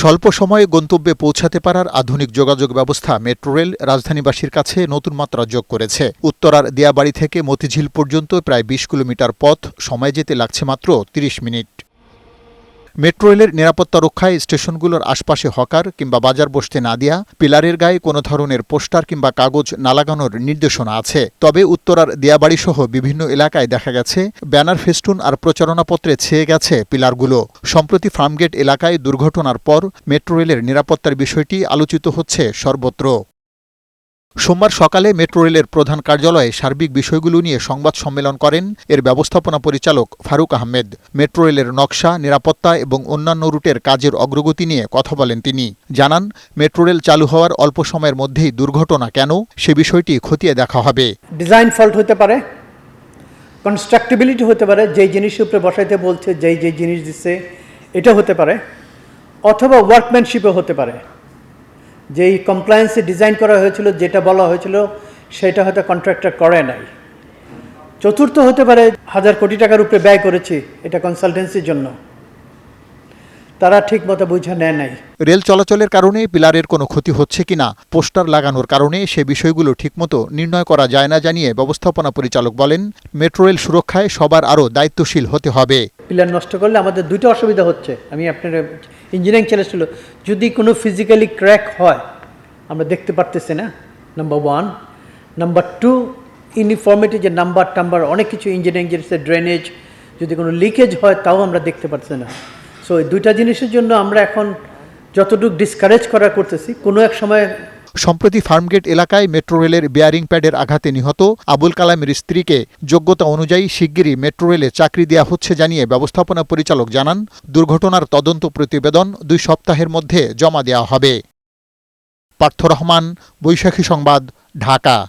স্বল্প সময়ে গন্তব্যে পৌঁছাতে পারার আধুনিক যোগাযোগ ব্যবস্থা মেট্রো রেল রাজধানীবাসীর কাছে নতুন মাত্রা যোগ করেছে। উত্তরার দিয়াবাড়ি থেকে মতিঝিল পর্যন্ত প্রায় বিশ কিলোমিটার পথ, সময় যেতে লাগছে মাত্র তিরিশ মিনিট। মেট্রো রেলের নিরাপত্তা রক্ষায় স্টেশনগুলোর আশপাশে হকার কিংবা বাজার বসতে না দেয়া পিলারের গায়ে কোনো ধরনের পোস্টার কিংবা কাগজ না লাগানোর নির্দেশনা আছে। তবে উত্তরার দিয়াবাড়ি সহ বিভিন্ন এলাকায় দেখা গেছে, ব্যানার ফেস্টুন আর প্রচারণাপত্রে ছেয়ে গেছে পিলারগুলো। সম্প্রতি ফার্মগেট এলাকায় দুর্ঘটনার পর মেট্রো রেলের নিরাপত্তার বিষয়টি আলোচিত হচ্ছে সর্বত্র। সোমবার সকালে মেট্রো রেলের প্রধান কার্যালয়ে সার্বিক বিষয়গুলো নিয়ে সংবাদ সম্মেলন করেন এর ব্যবস্থাপনা পরিচালক ফারুক আহমেদ। মেট্রো রেলের নকশা, নিরাপত্তা এবং অন্যান্য রুটের কাজের অগ্রগতি নিয়ে কথা বলেন তিনি। জানান, মেট্রো রেল চালু হওয়ার অল্প সময়ের মধ্যেই দুর্ঘটনা কেন, সে বিষয়টি খতিয়ে দেখা হবে। ডিজাইন ফল্ট হতে পারে, কনস্ট্রাক্টিবিলিটি হতে পারে, যেই জিনিসের উপরে বসাইতে বলছে, যেই যেই জিনিস দিচ্ছে, এটা হতে পারে, অথবা ওয়ার্কম্যানশিপও হতে পারে। যেই কমপ্লায়েন্সে ডিজাইন করা হয়েছিল, যেটা বলা হয়েছিল, সেটা হয়তো কন্ট্রাক্টর করে নাই। চতুর্থ হতে পারে, হাজার কোটি টাকার উপরে ব্যয় করেছি এটা কনসালটেন্সির জন্য। তারা ঠিক মতো বুঝে নেয় নাই। রেল চলাচলের কারণে পিলারের কোনো ক্ষতি হচ্ছে কিনা, পোস্টার লাগানোর কারণে সে বিষয়গুলো ঠিকমতো নির্ণয় করা যায় না জানিয়ে ব্যবস্থাপনা পরিচালক বলেন, মেট্রো রেল সুরক্ষায় সবার আরও দায়িত্বশীল হতে হবে। পিলার নষ্ট করলে আমাদের দুইটা অসুবিধা হচ্ছে। আমি আপনার ইঞ্জিনিয়ারিং চ্যালেঞ্জ যদি কোনো ফিজিক্যালি ক্র্যাক হয়, আমরা দেখতে পারতেছি না number one number two uniformity যে নাম্বার টাম্বার অনেক কিছু ইঞ্জিনিয়ারিং জিনিসের ড্রেনেজ যদি কোনো লিকেজ হয়, তাও আমরা দেখতে পারছি না। সো এই দুইটা জিনিসের জন্য আমরা এখন যতটুকু ডিসকারেজ করা করতেছি, কোনো এক সময় সম্প্রতি ফার্মগেট এলাকায় মেট্রো রেলের বেয়ারিং প্যাডের আঘাতে নিহত আবুল কালামের স্ত্রীকে যোগ্যতা অনুযায়ী শিগগিরই মেট্রো রেলে চাকরি দেওয়া হচ্ছে জানিয়ে ব্যবস্থাপনা পরিচালক জানান। দুর্ঘটনার তদন্ত প্রতিবেদন দুই সপ্তাহের মধ্যে জমা দেওয়া হবে। পার্থ রহমান, বৈশাখী সংবাদ, ঢাকা।